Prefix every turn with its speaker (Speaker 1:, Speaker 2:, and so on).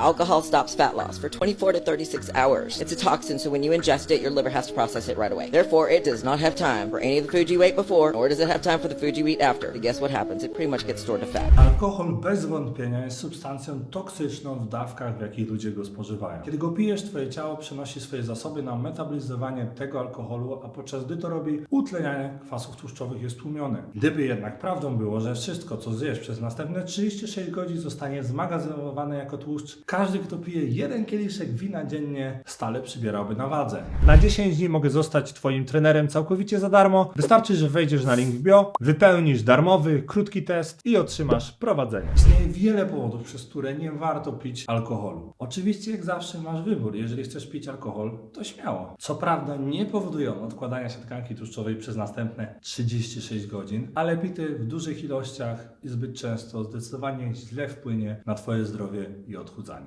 Speaker 1: Alcohol stops fat loss for 24 to 36 hours. It's a toxin, so when you ingest it, your liver has to process it right away. Therefore, it does not have time for any of the food you ate before, nor does it have time for the food you eat after. And guess what happens? It pretty much gets stored to fat.
Speaker 2: Alkohol bez wątpienia jest substancją toksyczną w dawkach, w jakich ludzie go spożywają. Kiedy go pijesz, twoje ciało przenosi swoje zasoby na metabolizowanie tego alkoholu, a podczas gdy to robi, utlenianie kwasów tłuszczowych jest tłumione. Gdyby jednak prawdą było, że wszystko, co zjesz przez następne 36 godzin zostanie zmagazynowane jako tłuszcz, każdy, kto pije jeden kieliszek wina dziennie, stale przybierałby na wadze. Na 10 dni mogę zostać Twoim trenerem całkowicie za darmo. Wystarczy, że wejdziesz na link w bio, wypełnisz darmowy, krótki test i otrzymasz prowadzenie. Istnieje wiele powodów, przez które nie warto pić alkoholu. Oczywiście, jak zawsze, masz wybór. Jeżeli chcesz pić alkohol, to śmiało. Co prawda, nie powodują odkładania się tkanki tłuszczowej przez następne 36 godzin, ale pity w dużych ilościach i zbyt często zdecydowanie źle wpłynie na Twoje zdrowie i odchudzanie.